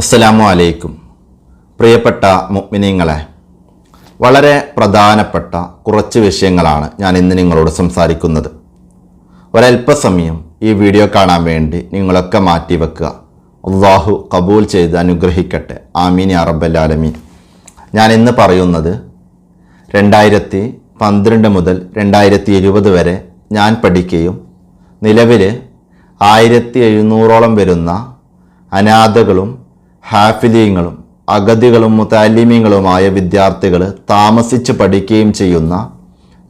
അസ്സലാമു അലൈക്കും പ്രിയപ്പെട്ട മുഅ്മിനീങ്ങളെ വളരെ പ്രധാനപ്പെട്ട കുറച്ച് വിഷയങ്ങളാണ് ഞാൻ ഇന്ന് നിങ്ങളോട് സംസാരിക്കുന്നത്. ഒരല്പസമയം ഈ വീഡിയോ കാണാൻ വേണ്ടി നിങ്ങളൊക്കെ മാറ്റി വെക്കുക. അള്ളാഹു കബൂൽ ചെയ്ത് അനുഗ്രഹിക്കട്ടെ. ആമീൻ ആലമീൻ. ഞാൻ ഇന്ന് പറയുന്നത് രണ്ടായിരത്തി പന്ത്രണ്ട് മുതൽ രണ്ടായിരത്തി ഇരുപത് വരെ ഞാൻ പഠിക്കുകയും നിലവിൽ ആയിരത്തി എഴുന്നൂറോളം വരുന്ന അനാഥകളും ഹാഫിലീങ്ങളും അഗതികളും മുത്താലിമീങ്ങളുമായ വിദ്യാർത്ഥികൾ താമസിച്ച് പഠിക്കുകയും ചെയ്യുന്ന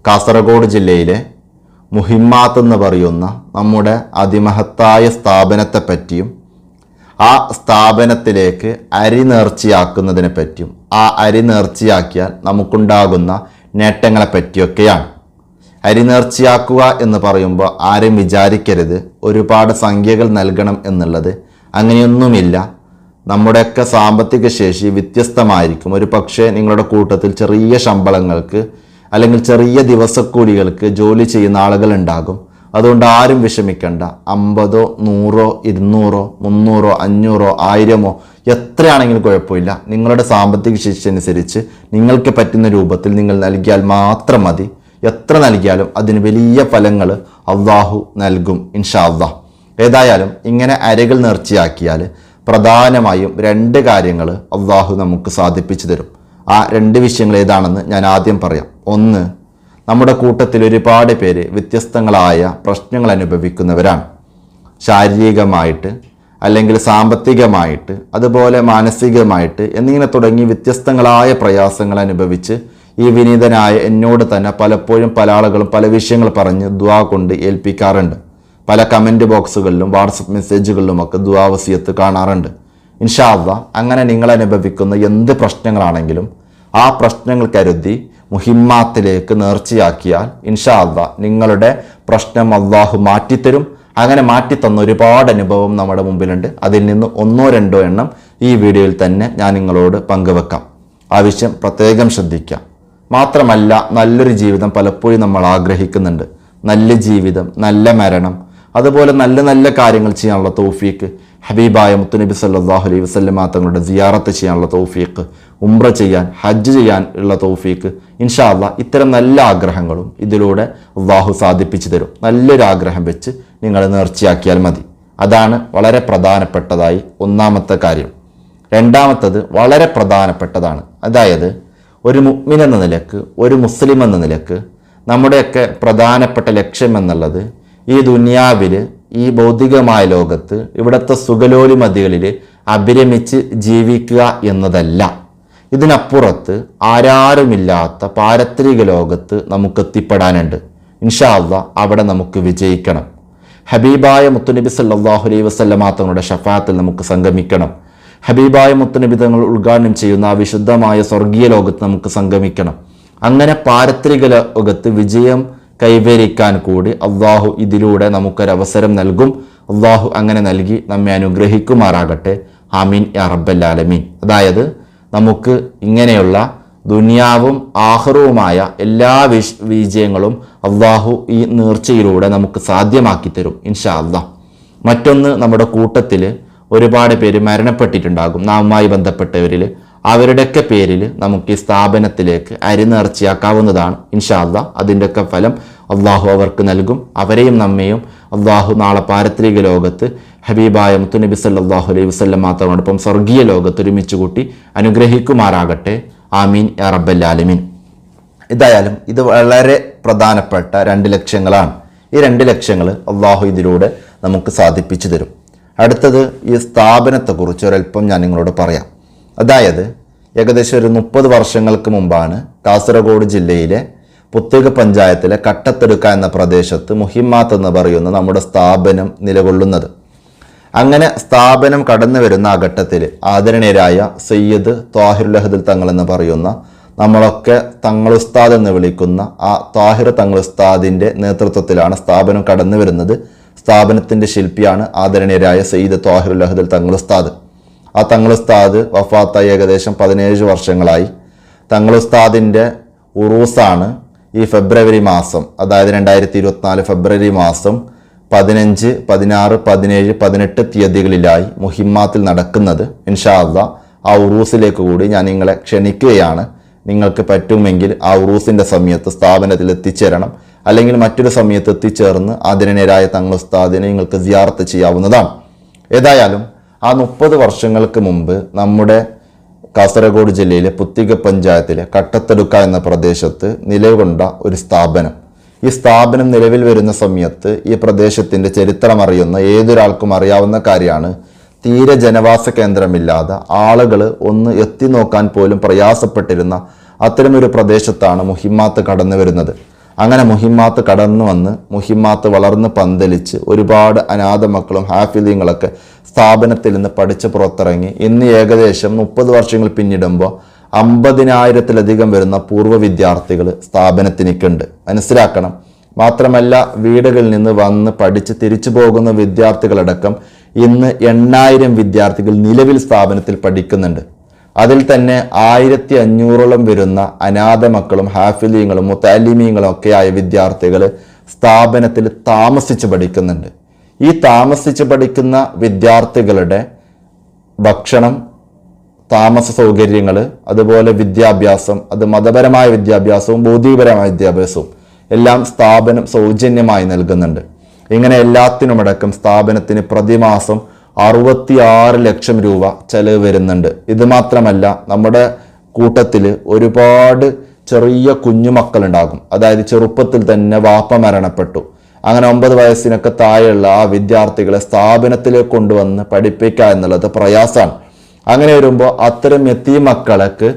കാസർഗോഡ് ജില്ലയിലെ മുഹിമ്മാത്ത് എന്ന് പറയുന്ന നമ്മുടെ അതിമഹത്തായ സ്ഥാപനത്തെപ്പറ്റിയും ആ സ്ഥാപനത്തിലേക്ക് അരി നേർച്ചയാക്കുന്നതിനെ പറ്റിയും ആ അരി നേർച്ചയാക്കിയാൽ നമുക്കുണ്ടാകുന്ന നേട്ടങ്ങളെ പറ്റിയൊക്കെയാണ്. അരി നേർച്ചയാക്കുക എന്ന് പറയുമ്പോൾ ആരും വിചാരിക്കരുത്. ഒരുപാട് സംഖ്യകൾ നൽകണം എന്നുള്ളത് അങ്ങനെയൊന്നുമില്ല. നമ്മുടെയൊക്കെ സാമ്പത്തിക ശേഷി വ്യത്യസ്തമായിരിക്കും. ഒരു പക്ഷേ നിങ്ങളുടെ കൂട്ടത്തിൽ ചെറിയ ശമ്പളങ്ങൾക്ക് അല്ലെങ്കിൽ ചെറിയ ദിവസക്കൂലികൾക്ക് ജോലി ചെയ്യുന്ന ആളുകൾ ഉണ്ടാകും അതുകൊണ്ട് ആരും വിഷമിക്കണ്ട. അമ്പതോ നൂറോ ഇരുന്നൂറോ മുന്നൂറോ അഞ്ഞൂറോ ആയിരമോ എത്രയാണെങ്കിലും കുഴപ്പമില്ല. നിങ്ങളുടെ സാമ്പത്തിക ശേഷി അനുസരിച്ച് നിങ്ങൾക്ക് പറ്റുന്ന രൂപത്തിൽ നിങ്ങൾ നൽകിയാൽ മാത്രം മതി. എത്ര നൽകിയാലും അതിന് വലിയ ഫലങ്ങൾ അള്ളാഹു നൽകും ഇൻഷാ അള്ളാഹ്. ഏതായാലും ഇങ്ങനെ അരകൾ നേർച്ചയാക്കിയാൽ പ്രധാനമായും രണ്ട് കാര്യങ്ങൾ അള്ളാഹു നമുക്ക് സാധിപ്പിച്ചു തരും. ആ രണ്ട് വിഷയങ്ങൾ ഏതാണെന്ന് ഞാൻ ആദ്യം പറയാം. ഒന്ന് നമ്മുടെ കൂട്ടത്തിൽ ഒരുപാട് പേര് വ്യത്യസ്തങ്ങളായ പ്രശ്നങ്ങൾ അനുഭവിക്കുന്നവരാണ്. ശാരീരികമായിട്ട് അല്ലെങ്കിൽ സാമ്പത്തികമായിട്ട് അതുപോലെ മാനസികമായിട്ട് എന്നിങ്ങനെ തുടങ്ങി വ്യത്യസ്തങ്ങളായ പ്രയാസങ്ങൾ അനുഭവിച്ച് ഈ വിനീതനായ എന്നോട് തന്നെ പലപ്പോഴും പല ആളുകളും പല വിഷയങ്ങൾ പറഞ്ഞ് ദ്വാ കൊണ്ട് ഏൽപ്പിക്കാറുണ്ട്. പല കമന്റ് ബോക്സുകളിലും വാട്സപ്പ് മെസ്സേജുകളിലുമൊക്കെ ദുവാവസിയത്ത് കാണാറുണ്ട്. ഇൻഷാല്ല അങ്ങനെ നിങ്ങൾ അനുഭവിക്കുന്ന എന്ത് പ്രശ്നങ്ങളാണെങ്കിലും ആ പ്രശ്നങ്ങൾ കരുതി മുഹിമ്മാത്തിലേക്ക് നേർച്ചയാക്കിയാൽ ഇൻഷാല്ല നിങ്ങളുടെ പ്രശ്നം അള്ളാഹു മാറ്റിത്തരും. അങ്ങനെ മാറ്റിത്തന്ന ഒരുപാട് അനുഭവം നമ്മുടെ മുമ്പിലുണ്ട്. അതിൽ നിന്ന് ഒന്നോ രണ്ടോ എണ്ണം ഈ വീഡിയോയിൽ തന്നെ ഞാൻ നിങ്ങളോട് പങ്കുവെക്കാം. ആവശ്യം പ്രത്യേകം ശ്രദ്ധിക്കാം. മാത്രമല്ല നല്ലൊരു ജീവിതം പലപ്പോഴും നമ്മൾ ആഗ്രഹിക്കുന്നുണ്ട്. നല്ല ജീവിതം നല്ല മരണം അതുപോലെ നല്ല നല്ല കാര്യങ്ങൾ ചെയ്യാനുള്ള തൗഫീക്ക് ഹബീബായ മുത്തുനബി സല്ലാഹു അലൈഹി വസ്ലം തങ്ങളുടെ സിയാറത്ത് ചെയ്യാനുള്ള തൗഫീക്ക് ഉംറ ചെയ്യാൻ ഹജ്ജ് ചെയ്യാൻ ഉള്ള തൗഫീക്ക് ഇൻഷാല്ല ഇത്തരം നല്ല ആഗ്രഹങ്ങളും ഇതിലൂടെ അള്ളാഹു സാധിപ്പിച്ചു തരും. നല്ലൊരു ആഗ്രഹം വെച്ച് നിങ്ങൾ നേർച്ചയാക്കിയാൽ മതി. അതാണ് വളരെ പ്രധാനപ്പെട്ടതായി ഒന്നാമത്തെ കാര്യം. രണ്ടാമത്തത് വളരെ പ്രധാനപ്പെട്ടതാണ്. അതായത് ഒരു മുഗ്മിൻ എന്ന നിലയ്ക്ക് ഒരു മുസ്ലിം എന്ന നിലയ്ക്ക് നമ്മുടെയൊക്കെ പ്രധാനപ്പെട്ട ലക്ഷ്യം എന്നുള്ളത് ഈ ദുനിയാവിൽ ഈ ഭൗതികമായ ലോകത്ത് ഇവിടുത്തെ സുഖലോലിമതികളിൽ അഭിരമിച്ച് ജീവിക്കുക എന്നതല്ല. ഇതിനപ്പുറത്ത് ആരാരുമില്ലാത്ത പാരത്രിക ലോകത്ത് നമുക്ക് എത്തിപ്പെടാനുണ്ട് ഇൻഷാല്ല അവിടെ നമുക്ക് വിജയിക്കണം. ഹബീബായ മുത്തുനബി സല്ലാഹു അലൈ വസ്ലമാ തങ്ങളുടെ ഷഫാത്തിൽ നമുക്ക് സംഗമിക്കണം. ഹബീബായ മുത്തുനബി തങ്ങൾ ഉദ്ഘാടനം ചെയ്യുന്ന ആ വിശുദ്ധമായ സ്വർഗീയ ലോകത്ത് നമുക്ക് സംഗമിക്കണം. അങ്ങനെ പാരത്രിക ലോകത്ത് വിജയം കൈവരിക്കാൻ കൂടി അള്ളാഹു ഇതിലൂടെ നമുക്കൊരവസരം നൽകും. അള്ളാഹു അങ്ങനെ നൽകി നമ്മെ അനുഗ്രഹിക്കുമാറാകട്ടെ. ആമീൻ അറബല്ലാലമീൻ അതായത് നമുക്ക് ഇങ്ങനെയുള്ള ദുനിയാവും ആഹ്റവുമായ എല്ലാ വിഷ് വിജയങ്ങളും അള്ളാഹു ഈ നേർച്ചയിലൂടെ നമുക്ക് സാധ്യമാക്കി തരും ഇൻഷാ അള്ളാഹ് മറ്റൊന്ന് നമ്മുടെ കൂട്ടത്തിൽ ഒരുപാട് പേര് മരണപ്പെട്ടിട്ടുണ്ടാകും. നാമുമായി ബന്ധപ്പെട്ടവരിൽ അവരുടെയൊക്കെ പേരിൽ നമുക്ക് ഈ സ്ഥാപനത്തിലേക്ക് അരി നേർച്ചയാക്കാവുന്നതാണ്. ഇൻഷാല്ല അതിന്റെയൊക്കെ ഫലം അള്ളാഹു അവർക്ക് നൽകും. അവരെയും നമ്മയും അള്ളാഹു നാളെ പാരത്രിക ലോകത്ത് ഹബീബായ മുത്തുനബി സല്ലാഹു അലൈഹി വസ്ലം മാത്രമോടൊപ്പം സ്വർഗീയ ലോകത്ത് ഒരുമിച്ച് കൂട്ടി അനുഗ്രഹിക്കുമാറാകട്ടെ. ആമീൻ. യാ റബ്ബല്ലാലമീൻ ഇതായാലും ഇത് വളരെ പ്രധാനപ്പെട്ട രണ്ട് ലക്ഷ്യങ്ങളാണ്. ഈ രണ്ട് ലക്ഷ്യങ്ങൾ അള്ളാഹു ഇതിലൂടെ നമുക്ക് സാധിപ്പിച്ചു തരും. അടുത്തത് ഈ സ്ഥാപനത്തെക്കുറിച്ച് ഒരല്പം ഞാൻ നിങ്ങളോട് പറയാം. അതായത് ഏകദേശം ഒരു മുപ്പത് വർഷങ്ങൾക്ക് മുമ്പാണ് കാസർഗോഡ് ജില്ലയിലെ പുത്തുക പഞ്ചായത്തിലെ കട്ടത്തെടുക്ക എന്ന പ്രദേശത്ത് മുഹിമാത്ത് എന്ന് പറയുന്ന നമ്മുടെ സ്ഥാപനം നിലകൊള്ളുന്നത്. അങ്ങനെ സ്ഥാപനം കടന്നു വരുന്ന ആ ഘട്ടത്തിൽ ആദരണീയരായ സയ്യിദ് താഹിറുൽ തങ്ങൾ എന്ന് പറയുന്ന നമ്മളൊക്കെ തങ്ങളുസ്താദ് എന്ന് വിളിക്കുന്ന ആ താഹിർ തങ്ങളുസ്താദിന്റെ നേതൃത്വത്തിലാണ് സ്ഥാപനം കടന്നു വരുന്നത്. സ്ഥാപനത്തിന്റെ ശില്പിയാണ് ആദരണീയരായ സയ്യിദ് താഹിറുൽ അഹദൽ തങ്ങളുസ്താദ് ആ തങ്ങളുസ്താദ് വഫാത്തായി ഏകദേശം പതിനേഴ് വർഷങ്ങളായി. തങ്ങളുസ്താദിന്റെ ഉറൂസാണ് ഈ ഫെബ്രുവരി മാസം. അതായത് രണ്ടായിരത്തി ഇരുപത്തിനാല് ഫെബ്രുവരി മാസം പതിനഞ്ച് പതിനാറ് പതിനേഴ് പതിനെട്ട് തീയതികളിലായി മുഹിമ്മാത്തിൽ നടക്കുന്നത്. ഇൻഷാ അള്ളാ ആ ഉറൂസിലേക്ക് കൂടി ഞാൻ നിങ്ങളെ ക്ഷണിക്കുകയാണ്. നിങ്ങൾക്ക് പറ്റുമെങ്കിൽ ആ ഉറൂസിന്റെ സമയത്ത് സ്ഥാപനത്തിൽ എത്തിച്ചേരണം. അല്ലെങ്കിൽ മറ്റൊരു സമയത്ത് എത്തിച്ചേർന്ന് ആദരണീയരായ തങ്ങൾ ഉസ്താദിനെ നിങ്ങൾക്ക് സിയാറത്ത് ചെയ്യാവുന്നതാണ്. ഏതായാലും ആ മുപ്പത് വർഷങ്ങൾക്ക് മുമ്പ് നമ്മുടെ കാസർഗോഡ് ജില്ലയിലെ പുത്തിക പഞ്ചായത്തിലെ കട്ടത്തടുക്ക എന്ന പ്രദേശത്ത് നിലകൊണ്ട ഒരു സ്ഥാപനം. ഈ സ്ഥാപനം നിലവിൽ വരുന്ന സമയത്ത് ഈ പ്രദേശത്തിന്റെ ചരിത്രം അറിയുന്ന ഏതൊരാൾക്കും അറിയാവുന്ന കാര്യമാണ്. തീരെ ജനവാസ കേന്ദ്രമില്ലാതെ ആളുകൾ ഒന്ന് എത്തി നോക്കാൻ പോലും പ്രയാസപ്പെട്ടിരുന്ന അത്തരമൊരു പ്രദേശത്താണ് മുഹിമാത്ത് കടന്നു വരുന്നത് അങ്ങനെ മുഹിമാത്ത് കടന്നു വന്ന് മുഹിമാത്ത് വളർന്ന് പന്തലിച്ച് ഒരുപാട് അനാഥ മക്കളും ഹാഫിലിങ്ങളൊക്കെ സ്ഥാപനത്തിൽ നിന്ന് പഠിച്ച് പുറത്തിറങ്ങി. ഇന്ന് ഏകദേശം മുപ്പത് വർഷങ്ങൾ പിന്നിടുമ്പോൾ അമ്പതിനായിരത്തിലധികം വരുന്ന പൂർവ വിദ്യാർത്ഥികൾ സ്ഥാപനത്തിനിക്കുണ്ട്. മനസ്സിലാക്കണം. മാത്രമല്ല വീടുകളിൽ നിന്ന് വന്ന് പഠിച്ച് തിരിച്ചു പോകുന്ന വിദ്യാർത്ഥികളടക്കം ഇന്ന് എണ്ണായിരം വിദ്യാർത്ഥികൾ നിലവിൽ സ്ഥാപനത്തിൽ പഠിക്കുന്നുണ്ട്. അതിൽ തന്നെ ആയിരത്തി അഞ്ഞൂറോളം വരുന്ന അനാഥ മക്കളും ഹാഫിലിയങ്ങളും മുത്താലിമീങ്ങളും ഒക്കെയായ വിദ്യാർത്ഥികൾ സ്ഥാപനത്തിൽ താമസിച്ച് പഠിക്കുന്നുണ്ട്. ഈ താമസിച്ച് പഠിക്കുന്ന വിദ്യാർത്ഥികളുടെ ഭക്ഷണം താമസ സൗകര്യങ്ങൾ അതുപോലെ വിദ്യാഭ്യാസം അത് മതപരമായ വിദ്യാഭ്യാസവും ബോധീപരമായ വിദ്യാഭ്യാസവും എല്ലാം സ്ഥാപനം സൗജന്യമായി നൽകുന്നുണ്ട്. ഇങ്ങനെ എല്ലാത്തിനുമടക്കം സ്ഥാപനത്തിന് പ്രതിമാസം അറുപത്തിയാറ് ലക്ഷം രൂപ ചെലവ് വരുന്നുണ്ട്. ഇത് മാത്രമല്ല നമ്മുടെ കൂട്ടത്തിൽ ഒരുപാട് ചെറിയ കുഞ്ഞുമക്കളുണ്ടാകും അതായത് ചെറുപ്പത്തിൽ തന്നെ വാപ്പ മരണപ്പെട്ടു. അങ്ങനെ ഒമ്പത് വയസ്സിനൊക്കെ താഴെയുള്ള ആ വിദ്യാർത്ഥികളെ സ്ഥാപനത്തിലേക്ക് കൊണ്ടുവന്ന് പഠിപ്പിക്കുക എന്നുള്ളത് പ്രയാസമാണ് അങ്ങനെ വരുമ്പോൾ അത്തരം എത്തി മക്കൾക്ക്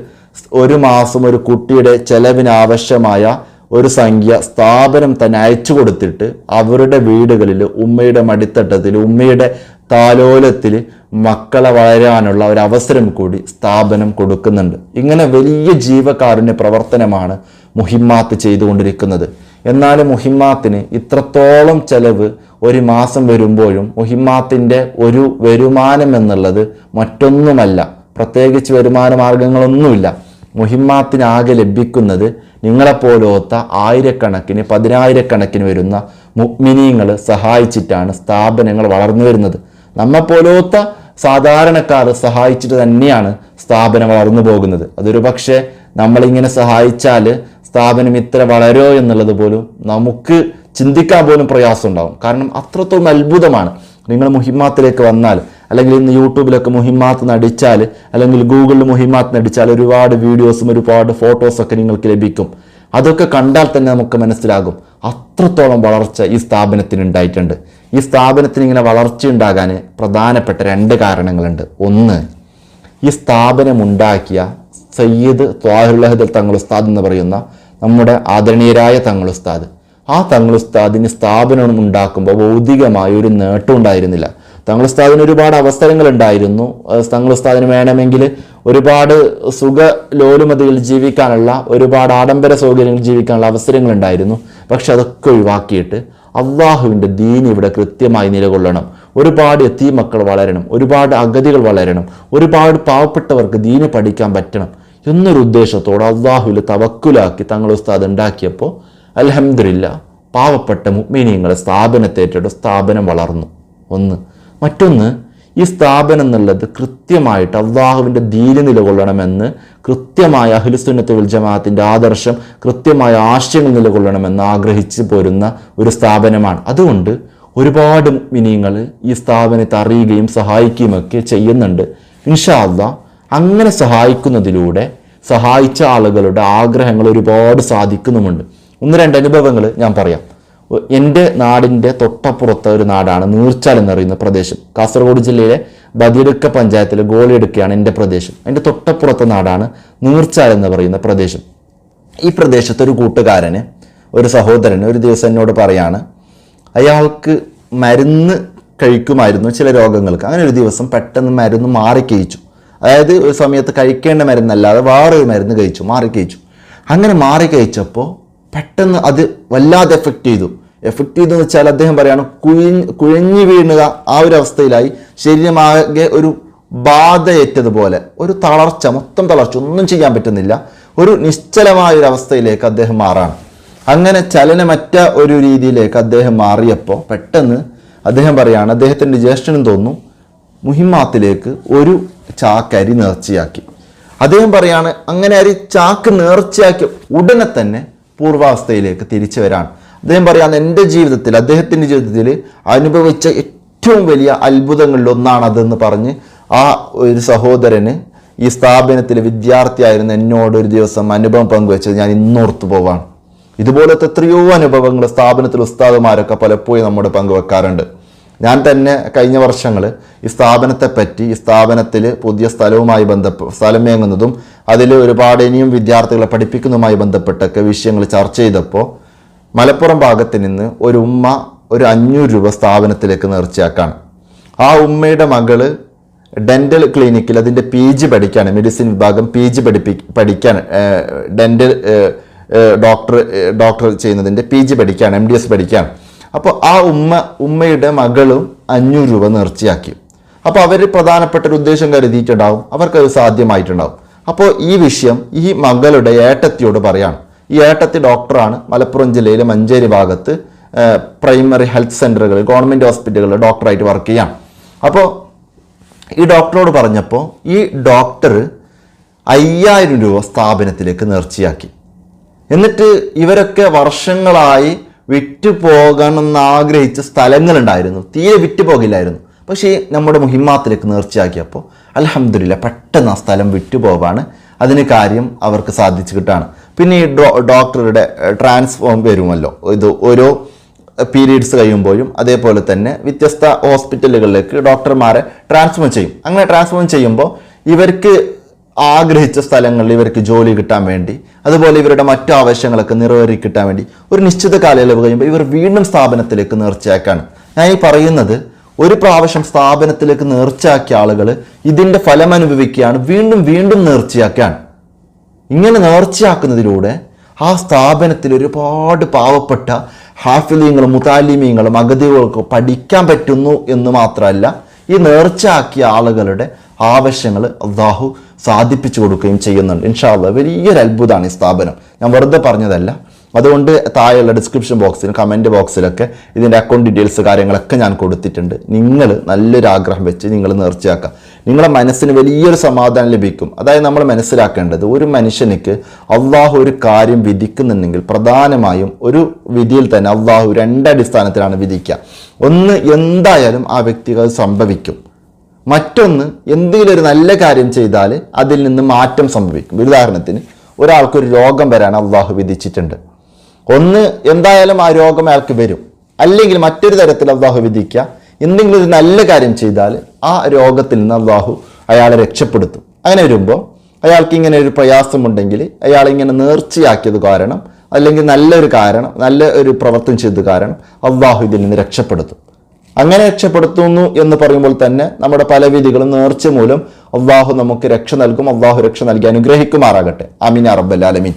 ഒരു മാസം ഒരു കുട്ടിയുടെ ചെലവിന് ആവശ്യമായ ഒരു സംഖ്യ സ്ഥാപനം തന്നെ അയച്ചു കൊടുത്തിട്ട് അവരുടെ വീടുകളിൽ ഉമ്മയുടെ മടിത്തട്ടത്തിൽ ഉമ്മയുടെ താലോലത്തിൽ മക്കളെ വളരാനുള്ള ഒരു അവസരം കൂടി സ്ഥാപനം കൊടുക്കുന്നുണ്ട്. ഇങ്ങനെ വലിയ ജീവകാരുണ്യ പ്രവർത്തനമാണ് മുഹിമാത്ത് ചെയ്തുകൊണ്ടിരിക്കുന്നത്. എന്നാൽ മുഹിമാത്തിന് ഇത്രത്തോളം ചെലവ് ഒരു മാസം വരുമ്പോഴും മുഹിമാത്തിന്റെ ഒരു വരുമാനം എന്നുള്ളത് മറ്റൊന്നുമല്ല. പ്രത്യേകിച്ച് വരുമാന മാർഗങ്ങളൊന്നുമില്ല. മുഹിമ്മാത്തിനാകെ ലഭിക്കുന്നത് നിങ്ങളെപ്പോലത്തെ ആയിരക്കണക്കിന് പതിനായിരക്കണക്കിന് വരുന്ന മുഗ്മിനീങ്ങൾ സഹായിച്ചിട്ടാണ് സ്ഥാപനങ്ങൾ വളർന്നു വരുന്നത്. നമ്മെപ്പോലത്തെ സാധാരണക്കാർ സഹായിച്ചിട്ട് തന്നെയാണ് സ്ഥാപനം വളർന്നു പോകുന്നത്. അതൊരു പക്ഷേ നമ്മളിങ്ങനെ സഹായിച്ചാൽ സ്ഥാപനം ഇത്ര വളരോ എന്നുള്ളത് പോലും നമുക്ക് ചിന്തിക്കാൻ പോലും പ്രയാസം ഉണ്ടാകും കാരണം അത്രത്തോളം അത്ഭുതമാണ്. നിങ്ങൾ മുഹിമാത്തിലേക്ക് വന്നാൽ അല്ലെങ്കിൽ ഇന്ന് യൂട്യൂബിലൊക്കെ മുഹിമാത്ത് നടിച്ചാൽ അല്ലെങ്കിൽ ഗൂഗിളിൽ മുഹിമാത്ത് നടിച്ചാൽ ഒരുപാട് വീഡിയോസും ഒരുപാട് ഫോട്ടോസൊക്കെ നിങ്ങൾക്ക് ലഭിക്കും. അതൊക്കെ കണ്ടാൽ തന്നെ നമുക്ക് മനസ്സിലാകും. അത്രത്തോളം വളർച്ച ഈ സ്ഥാപനത്തിന് ഉണ്ടായിട്ടുണ്ട്. ഈ സ്ഥാപനത്തിന് ഇങ്ങനെ വളർച്ച ഉണ്ടാകാൻ പ്രധാനപ്പെട്ട രണ്ട് കാരണങ്ങളുണ്ട്. ഒന്ന് ഈ സ്ഥാപനമുണ്ടാക്കിയ സയ്യിദ് ത്വാഹുല്ലഹദൽ തങ്ങളുസ്താദ് എന്ന് പറയുന്ന നമ്മുടെ ആദരണീയരായ തങ്ങളുസ്താദ്. ആ തങ്ങളുസ്താദിന് സ്ഥാപനം ഉണ്ടാക്കുമ്പോൾ ഭൗതികമായ ഒരു നേട്ടം ഉണ്ടായിരുന്നില്ല. തങ്ങളുസ്താദിന് ഒരുപാട് അവസരങ്ങൾ ഉണ്ടായിരുന്നു. തങ്ങളുസ്താദിന് വേണമെങ്കിൽ ഒരുപാട് സുഖ ലോലുമതിയിൽ ജീവിക്കാനുള്ള ഒരുപാട് ആഡംബര സൗകര്യങ്ങൾ ജീവിക്കാനുള്ള അവസരങ്ങൾ ഉണ്ടായിരുന്നു. പക്ഷെ അതൊക്കെ ഒഴിവാക്കിയിട്ട് അള്ളാഹുവിന്റെ ദീൻ ഇവിടെ കൃത്യമായി നിലകൊള്ളണം. ഒരുപാട് എത്തി മക്കൾ വളരണം. ഒരുപാട് അഗതികൾ വളരണം. ഒരുപാട് പാവപ്പെട്ടവർക്ക് ദീന് പഠിക്കാൻ പറ്റണം. എന്നൊരു ഉദ്ദേശത്തോടെ അള്ളാഹുവിൽ തവക്കുലാക്കി തങ്ങൾ ഉസ്താദ് ഉണ്ടാക്കിയപ്പോൾ അലഹമില്ല പാവപ്പെട്ട മുഗ്മിനിയങ്ങളെ സ്ഥാപനത്തേറ്റെടുത്ത് സ്ഥാപനം വളർന്നു. ഒന്ന്. മറ്റൊന്ന് ഈ സ്ഥാപനം എന്നുള്ളത് കൃത്യമായിട്ട് അള്ളാഹുവിന്റെ ദീന് നിലകൊള്ളണമെന്ന് കൃത്യമായ അഖിലുസുന്നത്ത് ഉൽ ജമാഅത്തിന്റെ ആദർശം കൃത്യമായ ആശയങ്ങൾ നിലകൊള്ളണമെന്ന് ആഗ്രഹിച്ച് പോരുന്ന ഒരു സ്ഥാപനമാണ്. അതുകൊണ്ട് ഒരുപാട് മിനിങ്ങൾ ഈ സ്ഥാപനത്തെ അറിയുകയും സഹായിക്കുകയും ഒക്കെ ചെയ്യുന്നുണ്ട്. ഇൻഷാ അങ്ങനെ സഹായിക്കുന്നതിലൂടെ സഹായിച്ച ആളുകളുടെ ആഗ്രഹങ്ങൾ ഒരുപാട് സാധിക്കുന്നുമുണ്ട്. ഒന്ന് രണ്ട് അനുഭവങ്ങൾ ഞാൻ പറയാം. എന്റെ നാടിന്റെ തൊട്ടപ്പുറത്തെ ഒരു നാടാണ് നീർച്ചാൽ എന്നറിയുന്ന പ്രദേശം. കാസർഗോഡ് ജില്ലയിലെ ബദിയടുക്ക പഞ്ചായത്തിലെ ഗോളിയടുക്കയാണ് എന്റെ പ്രദേശം. എന്റെ തൊട്ടപ്പുറത്തെ നാടാണ് നീർച്ചാൽ എന്ന് പറയുന്ന പ്രദേശം. ഈ പ്രദേശത്തെ ഒരു കൂട്ടുകാരന് ഒരു സഹോദരന് ഒരു ദിവസം എന്നോട് പറയാണ് അയാൾക്ക് മരുന്ന് കഴിക്കുമായിരുന്നു ചില രോഗങ്ങൾക്ക്. അങ്ങനെ ഒരു ദിവസം പെട്ടെന്ന് മരുന്ന് മാറി കഴിച്ചു. അതായത് ഒരു സമയത്ത് കഴിക്കേണ്ട മരുന്നല്ലാതെ വേറൊരു മരുന്ന് കഴിച്ചു മാറി കഴിച്ചു. അങ്ങനെ മാറി കഴിച്ചപ്പോൾ പെട്ടെന്ന് അത് വല്ലാതെ എഫക്റ്റ് ചെയ്തു. എഫക്റ്റ് എന്ന് വെച്ചാൽ അദ്ദേഹം പറയാണ് കുഴിഞ്ഞ് കുഴഞ്ഞു വീണുക ആ ഒരു അവസ്ഥയിലായി. ശരീരമാകെ ഒരു ബാധയേറ്റതുപോലെ ഒരു തളർച്ച മൊത്തം തളർച്ച ഒന്നും ചെയ്യാൻ പറ്റുന്നില്ല. ഒരു നിശ്ചലമായ ഒരു അവസ്ഥയിലേക്ക് അദ്ദേഹം മാറാണ്. അങ്ങനെ ചലനമറ്റ ഒരു രീതിയിലേക്ക് അദ്ദേഹം മാറിയപ്പോൾ പെട്ടെന്ന് അദ്ദേഹം പറയാണ് അദ്ദേഹത്തിന്റെ ജ്യേഷ്ഠനും തോന്നുന്നു മുഹിമാത്തിലേക്ക് ഒരു ചാക്കരി നേർച്ചയാക്കി. അദ്ദേഹം പറയാണ് അങ്ങനെ അരി ചാക്ക് നേർച്ചയാക്കി ഉടനെ തന്നെ പൂർവാവസ്ഥയിലേക്ക് തിരിച്ചു വരാണ്. അദ്ദേഹം പറയാൻ എന്റെ ജീവിതത്തിൽ അദ്ദേഹത്തിന്റെ ജീവിതത്തിൽ അനുഭവിച്ച ഏറ്റവും വലിയ അത്ഭുതങ്ങളിൽ ഒന്നാണ് അതെന്ന് പറഞ്ഞ് ആ ഒരു സഹോദരന് ഈ സ്ഥാപനത്തിലെ വിദ്യാർത്ഥിയായിരുന്ന എന്നോട് ഒരു ദിവസം അനുഭവം പങ്കുവെച്ചത് ഞാൻ ഇന്നോർത്തു പോവാണ്. ഇതുപോലത്തെ എത്രയോ അനുഭവങ്ങൾ സ്ഥാപനത്തിലെ ഉസ്താദുമാരൊക്കെ പലപ്പോഴും നമ്മുടെ പങ്കുവെക്കാറുണ്ട്. ഞാൻ തന്നെ കഴിഞ്ഞ വർഷങ്ങൾ ഈ സ്ഥാപനത്തെ പറ്റി ഈ സ്ഥാപനത്തിൽ പുതിയ സ്ഥലവുമായി ബന്ധപ്പെട്ട് സ്ഥലം വേങ്ങുന്നതും അതിൽ ഒരുപാട് ഇനിയും വിദ്യാർത്ഥികളെ പഠിപ്പിക്കുന്നതുമായി ബന്ധപ്പെട്ടൊക്കെ വിഷയങ്ങൾ ചർച്ച ചെയ്തപ്പോൾ മലപ്പുറം ഭാഗത്ത് നിന്ന് ഒരു ഉമ്മ ഒരു അഞ്ഞൂറ് രൂപ സ്ഥാപനത്തിലേക്ക് നേർച്ചയാക്കാണ് ആ ഉമ്മയുടെ മകൾ ഡെന്റൽ ക്ലിനിക്കിൽ അതിന്റെ പി ജി പഠിക്കാണ്. മെഡിസിൻ വിഭാഗം പി ജി പഠിപ്പി പഠിക്കാൻ ഡെന്റൽ ഡോക്ടർ ഡോക്ടർ ചെയ്യുന്നതിന്റെ പി ജി പഠിക്കുകയാണ് എം ഡി എസ് പഠിക്കുകയാണ് അപ്പോൾ ആ ഉമ്മ ഉമ്മയുടെ മകളും അഞ്ഞൂറ് രൂപ നേർച്ചയാക്കി അപ്പോൾ അവർ പ്രധാനപ്പെട്ട ഒരു ഉദ്ദേശം കരുതിയിട്ടുണ്ടാവും. അവർക്കത് സാധ്യമായിട്ടുണ്ടാവും. അപ്പോൾ ഈ വിഷയം ഈ മകളുടെ ഏട്ടത്തിയോട് പറയാണ്. ഈ ഏട്ടത്തി ഡോക്ടറാണ്. മലപ്പുറം ജില്ലയിലെ മഞ്ചേരി ഭാഗത്ത് പ്രൈമറി ഹെൽത്ത് സെന്ററുകൾ ഗവൺമെന്റ് ഹോസ്പിറ്റലുകളിൽ ഡോക്ടറായിട്ട് വർക്ക് ചെയ്യാം അപ്പോൾ ഈ ഡോക്ടറോട് പറഞ്ഞപ്പോൾ ഈ ഡോക്ടർ അയ്യായിരം രൂപ സ്ഥാപനത്തിലേക്ക് നേർച്ചയാക്കി. എന്നിട്ട് ഇവരൊക്കെ വർഷങ്ങളായി വിറ്റ് പോകണമെന്ന് ആഗ്രഹിച്ച സ്ഥലങ്ങളുണ്ടായിരുന്നു. തീരെ വിറ്റ് പോകില്ലായിരുന്നു പക്ഷേ നമ്മുടെ മുഹിമാത്തിലേക്ക് നേർച്ചയാക്കിയപ്പോൾ അലഹമില്ല പെട്ടെന്ന് ആ സ്ഥലം വിറ്റുപോവാണ്. അതിന് കാര്യം അവർക്ക് സാധിച്ചു കിട്ടാണ്. പിന്നെ ഈ ഡോക്ടറുടെ ട്രാൻസ്ഫോം വരുമല്ലോ. ഇത് ഓരോ പീരീഡ്സ് കഴിയുമ്പോഴും അതേപോലെ തന്നെ വ്യത്യസ്ത ഹോസ്പിറ്റലുകളിലേക്ക് ഡോക്ടർമാരെ ട്രാൻസ്ഫോം ചെയ്യും. അങ്ങനെ ട്രാൻസ്ഫോം ചെയ്യുമ്പോൾ ഇവർക്ക് ആഗ്രഹിച്ച സ്ഥലങ്ങളിൽ ഇവർക്ക് ജോലി കിട്ടാൻ വേണ്ടി അതുപോലെ ഇവരുടെ മറ്റു ആവശ്യങ്ങളൊക്കെ നിറവേറി കിട്ടാൻ വേണ്ടി ഒരു നിശ്ചിത കാലയളവ് കഴിയുമ്പോൾ ഇവർ വീണ്ടും സ്ഥാപനത്തിലേക്ക് നേർച്ചയാക്കാണ്. ഞാൻ ഈ പറയുന്നത് ഒരു പ്രാവശ്യം സ്ഥാപനത്തിലേക്ക് നേർച്ചയാക്കിയ ആളുകൾ ഇതിന്റെ ഫലം അനുഭവിക്കുകയാണ് വീണ്ടും വീണ്ടും നേർച്ചയാക്കുകയാണ്. ഇങ്ങനെ നേർച്ചയാക്കുന്നതിലൂടെ ആ സ്ഥാപനത്തിൽ ഒരുപാട് പാവപ്പെട്ട ഹാഫിലീങ്ങളും മുതാലിമീങ്ങളും അഗതികൾക്കും പഠിക്കാൻ പറ്റുന്നു എന്ന് മാത്രമല്ല ഈ നേർച്ചയാക്കിയ ആളുകളുടെ ആവശ്യങ്ങൾ അള്ളാഹു സാധിപ്പിച്ചു കൊടുക്കുകയും ചെയ്യുന്നുണ്ട്. ഇൻഷാല്ല വലിയൊരു അത്ഭുതമാണ് ഈ സ്ഥാപനം. ഞാൻ വെറുതെ പറഞ്ഞതല്ല. അതുകൊണ്ട് താഴെയുള്ള ഡിസ്ക്രിപ്ഷൻ ബോക്സിലും കമന്റ് ബോക്സിലൊക്കെ ഇതിന്റെ അക്കൗണ്ട് ഡീറ്റെയിൽസ് കാര്യങ്ങളൊക്കെ ഞാൻ കൊടുത്തിട്ടുണ്ട്. നിങ്ങൾ നല്ലൊരു ആഗ്രഹം വെച്ച് നിങ്ങൾ നേർച്ചയാക്കുക നിങ്ങളുടെ മനസ്സിന് വലിയൊരു സമാധാനം ലഭിക്കും. അതായത് നമ്മൾ മനസ്സിലാക്കേണ്ടത് ഒരു മനുഷ്യനിക്ക് അള്ളാഹു ഒരു കാര്യം വിധിക്കുന്നുണ്ടെങ്കിൽ പ്രധാനമായും ഒരു വിധിയിൽ തന്നെ അള്ളാഹു രണ്ടടിസ്ഥാനത്തിലാണ് വിധിക്കുക. ഒന്ന് എന്തായാലും ആ വ്യക്തിക്ക് അത് സംഭവിക്കും. മറ്റൊന്ന് എന്തെങ്കിലും ഒരു നല്ല കാര്യം ചെയ്താൽ അതിൽ നിന്ന് മാറ്റം സംഭവിക്കും. ഉദാഹരണത്തിന് ഒരാൾക്കൊരു രോഗം വരാൻ അള്ളാഹു വിധിച്ചിട്ടുണ്ട്. ഒന്ന് എന്തായാലും ആ രോഗം അയാൾക്ക് വരും. അല്ലെങ്കിൽ മറ്റൊരു തരത്തിൽ അള്ളാഹു വിധിക്കുക. എന്തെങ്കിലും ഒരു നല്ല കാര്യം ചെയ്താൽ ആ രോഗത്തിൽ നിന്ന് അള്ളാഹു അയാളെ രക്ഷപ്പെടുത്തും. അങ്ങനെ വരുമ്പോൾ അയാൾക്ക് ഇങ്ങനെ ഒരു പ്രയാസമുണ്ടെങ്കിൽ അയാൾ ഇങ്ങനെ നേർച്ചയാക്കിയത് കാരണം അല്ലെങ്കിൽ നല്ലൊരു കാരണം നല്ല ഒരു പ്രവർത്തനം ചെയ്തത് കാരണം അള്ളാഹു ഇതിൽ നിന്ന് രക്ഷപ്പെടുത്തും. അങ്ങനെ രക്ഷപ്പെടുത്തുന്നു എന്ന് പറയുമ്പോൾ തന്നെ നമ്മുടെ പല വിധികളും നേർച്ച മൂലം അള്ളാഹു നമുക്ക് രക്ഷ നൽകും. അള്ളാഹു രക്ഷ നൽകി അനുഗ്രഹിക്കുമാറാകട്ടെ. അമീൻ അറബല്ലാലമീൻ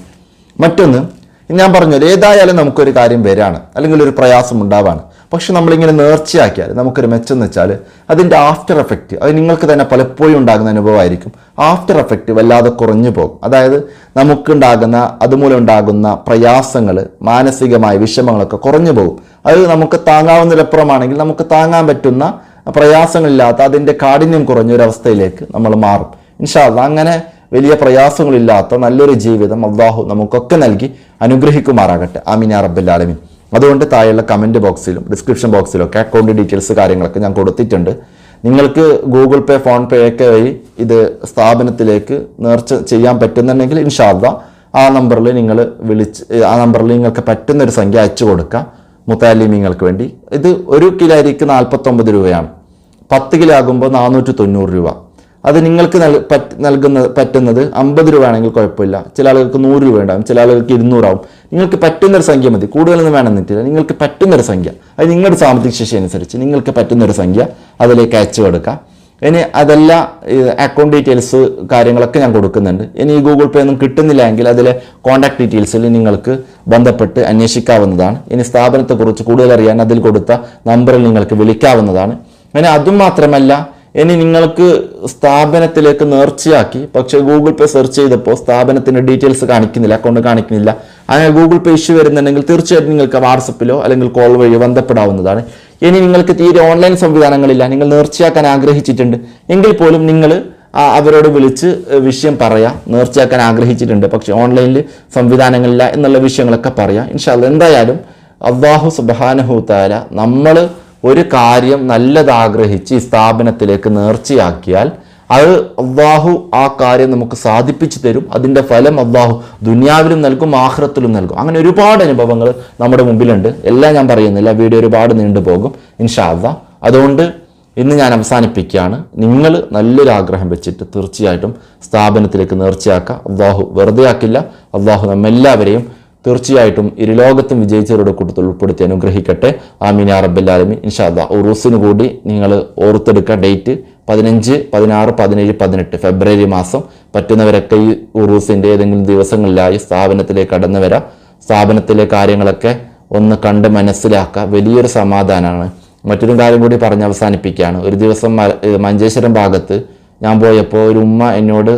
മറ്റൊന്ന് ഞാൻ പറഞ്ഞല്ലോ ഏതായാലും നമുക്കൊരു കാര്യം വരാണ്. അല്ലെങ്കിൽ ഒരു പ്രയാസം ഉണ്ടാവാണ്. പക്ഷെ നമ്മളിങ്ങനെ നേർച്ചയാക്കിയാൽ നമുക്കൊരു മെച്ചം എന്ന് വെച്ചാൽ അതിന്റെ ആഫ്റ്റർ എഫക്റ്റ് അത് നിങ്ങൾക്ക് തന്നെ പലപ്പോഴും ഉണ്ടാകുന്ന അനുഭവമായിരിക്കും. ആഫ്റ്റർ എഫക്റ്റ് വല്ലാതെ കുറഞ്ഞു പോകും. അതായത് നമുക്കുണ്ടാകുന്ന അതുമൂലം ഉണ്ടാകുന്ന പ്രയാസങ്ങൾ മാനസികമായ വിഷമങ്ങളൊക്കെ കുറഞ്ഞു പോകും. അത് നമുക്ക് താങ്ങാവുന്നതിലപ്പുറമാണെങ്കിൽ നമുക്ക് താങ്ങാൻ പറ്റുന്ന പ്രയാസങ്ങളില്ലാത്ത അതിന്റെ കാഠിന്യം കുറഞ്ഞ ഒരു അവസ്ഥയിലേക്ക് നമ്മൾ മാറും. ഇൻഷാല്ല അങ്ങനെ വലിയ പ്രയാസങ്ങളില്ലാത്ത നല്ലൊരു ജീവിതം അള്ളാഹു നമുക്കൊക്കെ നൽകി അനുഗ്രഹിക്കുമാറാകട്ടെ. ആമീൻ റബ്ബുല്ലാലമീൻ അതുകൊണ്ട് താഴെയുള്ള കമന്റ് ബോക്സിലും ഡിസ്ക്രിപ്ഷൻ ബോക്സിലും ഒക്കെ അക്കൗണ്ട് ഡീറ്റെയിൽസ് കാര്യങ്ങളൊക്കെ ഞാൻ കൊടുത്തിട്ടുണ്ട്. നിങ്ങൾക്ക് ഗൂഗിൾ പേ ഫോൺ പേ ഒക്കെ വഴി ഇത് സ്ഥാപനത്തിലേക്ക് നേർച്ച ചെയ്യാൻ പറ്റുന്നുണ്ടെങ്കിൽ ഇൻഷാല്ല ആ നമ്പറിൽ നിങ്ങൾ വിളിച്ച് ആ നമ്പറിൽ നിങ്ങൾക്ക് പറ്റുന്നൊരു സംഖ്യ അയച്ചു കൊടുക്കുക മുത്താലിമീങ്ങൾക്ക് വേണ്ടി. ഇത് ഒരു കിലോ അരിക്ക് നാൽപ്പത്തൊമ്പത് രൂപയാണ്. പത്ത് കിലോ ആകുമ്പോൾ നാനൂറ്റി തൊണ്ണൂറ് രൂപ. അത് നിങ്ങൾക്ക് നൽ നൽകുന്ന പറ്റുന്നത് അമ്പത് രൂപ ആണെങ്കിൽ കുഴപ്പമില്ല. ചില ആളുകൾക്ക് നൂറ് രൂപ ഉണ്ടാവും ചില ആളുകൾക്ക് ഇരുന്നൂറാവും. നിങ്ങൾക്ക് പറ്റുന്നൊരു സംഖ്യ മതി. കൂടുതലൊന്നും വേണമെന്നിട്ടില്ല നിങ്ങൾക്ക് പറ്റുന്നൊരു സംഖ്യ. അത് നിങ്ങളുടെ സാമ്പത്തിക ശേഷി അനുസരിച്ച് നിങ്ങൾക്ക് പറ്റുന്നൊരു സംഖ്യ അതിലേക്ക് അയച്ചു കൊടുക്കുക ഇനി അതല്ല അക്കൗണ്ട് ഡീറ്റെയിൽസ് കാര്യങ്ങളൊക്കെ ഞാൻ കൊടുക്കുന്നുണ്ട്. ഇനി ഈ ഗൂഗിൾ പേ ഒന്നും കിട്ടുന്നില്ല എങ്കിൽ അതിലെ കോൺടാക്ട് ഡീറ്റെയിൽസിൽ നിങ്ങൾക്ക് ബന്ധപ്പെട്ട് അന്വേഷിക്കാവുന്നതാണ്. ഇനി സ്ഥാപനത്തെക്കുറിച്ച് കൂടുതൽ അറിയാൻ അതിൽ കൊടുത്ത നമ്പറിൽ നിങ്ങൾക്ക് വിളിക്കാവുന്നതാണ്. ഇനി അതും മാത്രമല്ല ഇനി നിങ്ങൾക്ക് സ്ഥാപനത്തിലേക്ക് നേർച്ചയാക്കി പക്ഷെ ഗൂഗിൾ പേ സെർച്ച് ചെയ്തപ്പോൾ സ്ഥാപനത്തിന്റെ ഡീറ്റെയിൽസ് കാണിക്കുന്നില്ല അക്കൗണ്ട് കാണിക്കുന്നില്ല. അങ്ങനെ ഗൂഗിൾ പേ ഇഷ്യൂ വരുന്നുണ്ടെങ്കിൽ തീർച്ചയായിട്ടും നിങ്ങൾക്ക് വാട്സപ്പിലോ അല്ലെങ്കിൽ കോൾ വഴിയോ ബന്ധപ്പെടാവുന്നതാണ്. ഇനി നിങ്ങൾക്ക് തീരെ ഓൺലൈൻ സംവിധാനങ്ങളില്ല നിങ്ങൾ നേർച്ചയാക്കാൻ ആഗ്രഹിച്ചിട്ടുണ്ട് എങ്കിൽ പോലും നിങ്ങൾ അവരോട് വിളിച്ച് വിഷയം പറയാം നേർച്ചയാക്കാൻ ആഗ്രഹിച്ചിട്ടുണ്ട് പക്ഷെ ഓൺലൈനിൽ സംവിധാനങ്ങളില്ല എന്നുള്ള വിഷയങ്ങളൊക്കെ പറയാം. ഇൻഷാല്ല എന്തായാലും അള്ളാഹു സുബാനഹുത്താല നമ്മൾ ഒരു കാര്യം നല്ലത് ആഗ്രഹിച്ച് ഈ സ്ഥാപനത്തിലേക്ക് നേർച്ചയാക്കിയാൽ അത് അള്ളാഹു ആ കാര്യം നമുക്ക് സാധിപ്പിച്ചു തരും. അതിന്റെ ഫലം അള്ളാഹു ദുനിയാവിലും നൽകും ആഹ്റത്തിലും നൽകും. അങ്ങനെ ഒരുപാട് അനുഭവങ്ങൾ നമ്മുടെ മുമ്പിലുണ്ട്. എല്ലാം ഞാൻ പറയുന്നില്ല. വീഡിയോ ഒരുപാട് നീണ്ടുപോകും ഇൻഷാ അള്ളാഹ് അതുകൊണ്ട് ഇന്ന് ഞാൻ അവസാനിപ്പിക്കുകയാണ്. നിങ്ങൾ നല്ലൊരു ആഗ്രഹം വെച്ചിട്ട് തീർച്ചയായിട്ടും സ്ഥാപനത്തിലേക്ക് നേർച്ചയാക്കുക. അള്ളാഹു വെറുതെ ആക്കില്ല അള്ളാഹു നമ്മെല്ലാവരെയും തീർച്ചയായിട്ടും ഇരുലോകത്തും വിജയിച്ചവരുടെ കൂട്ടത്തിൽ ഉൾപ്പെടുത്തി അനുഗ്രഹിക്കട്ടെ. ആമീൻ യാ റബ്ബല്ലാലമി ഇൻഷാല്ല ഉറൂസിന് കൂടി നിങ്ങൾ ഓർത്തെടുക്കുക ഡേറ്റ് പതിനഞ്ച് പതിനാറ് പതിനേഴ് പതിനെട്ട് ഫെബ്രുവരി മാസം. പറ്റുന്നവരൊക്കെ ഈ ഉറൂസിന്റെ ഏതെങ്കിലും ദിവസങ്ങളിലായി സ്ഥാപനത്തിലേക്ക് കടന്നു വരാം. സ്ഥാപനത്തിലെ കാര്യങ്ങളൊക്കെ ഒന്ന് കണ്ട് മനസ്സിലാക്കുക. വലിയൊരു സമാധാനമാണ് മറ്റൊരു കാര്യം കൂടി പറഞ്ഞ് അവസാനിപ്പിക്കുകയാണ്. ഒരു ദിവസം മഞ്ചേശ്വരം ഭാഗത്ത് ഞാൻ പോയപ്പോൾ ഒരു ഉമ്മ എന്നോട്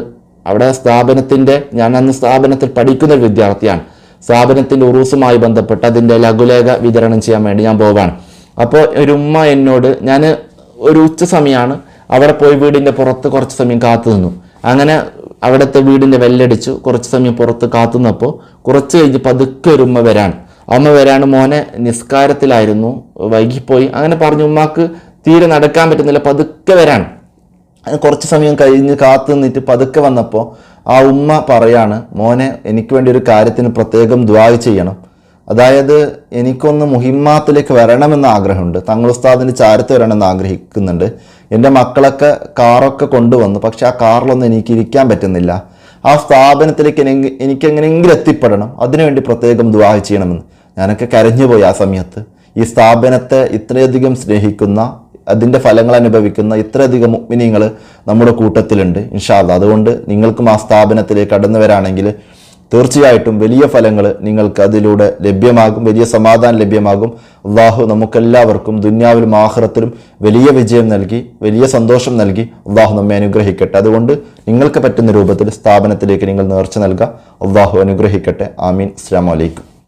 അവിടെ സ്ഥാപനത്തിന്റെ ഞാൻ അന്ന് സ്ഥാപനത്തിൽ പഠിക്കുന്ന ഒരു വിദ്യാർത്ഥിയാണ്. സ്ഥാപനത്തിന്റെ ഉറൂസുമായി ബന്ധപ്പെട്ട് അതിന്റെ ലഘുലേഖ വിതരണം ചെയ്യാൻ വേണ്ടി ഞാൻ പോവാണ്. അപ്പോൾ ഒരു ഉമ്മ എന്നോട് ഞാൻ ഒരു ഉച്ച സമയമാണ് അവിടെ പോയി വീടിന്റെ പുറത്ത് കുറച്ച് സമയം കാത്തു നിന്നു. അങ്ങനെ അവിടുത്തെ വീടിന്റെ വെല്ലടിച്ചു കുറച്ച് സമയം പുറത്ത് കാത്തു നിന്നപ്പോൾ കുറച്ച് കഴിഞ്ഞ് പതുക്കെ ഒരു ഉമ്മ വരാണ്. അമ്മ വരാണ് മോനെ നിസ്കാരത്തിലായിരുന്നു വൈകിപ്പോയി. അങ്ങനെ പറഞ്ഞു ഉമ്മാക്ക് തീരെ നടക്കാൻ പറ്റുന്നില്ല പതുക്കെ വരാണ്. കുറച്ച് സമയം കഴിഞ്ഞ് കാത്തു നിന്നിട്ട് പതുക്കെ വന്നപ്പോൾ ആ ഉമ്മ പറയാണ് മോനെ എനിക്ക് വേണ്ടി ഒരു കാര്യത്തിന് പ്രത്യേകം ദ്വാ ചെയ്യണം. അതായത് എനിക്കൊന്ന് മുഹിമ്മാത്തിലേക്ക് വരണമെന്ന് ആഗ്രഹമുണ്ട്. തങ്ങൾ ഉസ്താദിന് ചാരത്ത് വരണമെന്ന് ആഗ്രഹിക്കുന്നുണ്ട്. എന്റെ മക്കളൊക്കെ കാറൊക്കെ കൊണ്ടുവന്നു. പക്ഷെ ആ കാറിലൊന്നും എനിക്ക് ഇരിക്കാൻ പറ്റുന്നില്ല. ആ സ്ഥാപനത്തിലേക്ക് എനിക്ക് എങ്ങനെയെങ്കിലും എത്തിപ്പെടണം. അതിനുവേണ്ടി പ്രത്യേകം ദ്വാ ചെയ്യണമെന്ന്. ഞാനൊക്കെ കരഞ്ഞുപോയി ആ സമയത്ത്. ഈ സ്ഥാപനത്തെ ഇത്രയധികം സ്നേഹിക്കുന്ന അതിന്റെ ഫലങ്ങൾ അനുഭവിക്കുന്ന ഇത്രയധികം മുഗ്മിനിങ്ങൾ നമ്മുടെ കൂട്ടത്തിലുണ്ട് ഇൻഷാല്ല അതുകൊണ്ട് നിങ്ങൾക്കും ആ സ്ഥാപനത്തിലേക്ക് കടന്നു വരാണെങ്കിൽ തീർച്ചയായിട്ടും വലിയ ഫലങ്ങൾ നിങ്ങൾക്ക് അതിലൂടെ ലഭ്യമാകും വലിയ സമാധാനം ലഭ്യമാകും. അള്ളാഹു നമുക്കെല്ലാവർക്കും ദുന്യാവിലും ആഹ്റത്തിലും വലിയ വിജയം നൽകി വലിയ സന്തോഷം നൽകി അള്ളാഹു നമ്മെ അനുഗ്രഹിക്കട്ടെ. അതുകൊണ്ട് നിങ്ങൾക്ക് പറ്റുന്ന രൂപത്തിൽ സ്ഥാപനത്തിലേക്ക് നിങ്ങൾ നേർച്ച നൽകുക അള്ളാഹു അനുഗ്രഹിക്കട്ടെ. ആമീൻ. അസ്സാം വലൈക്കും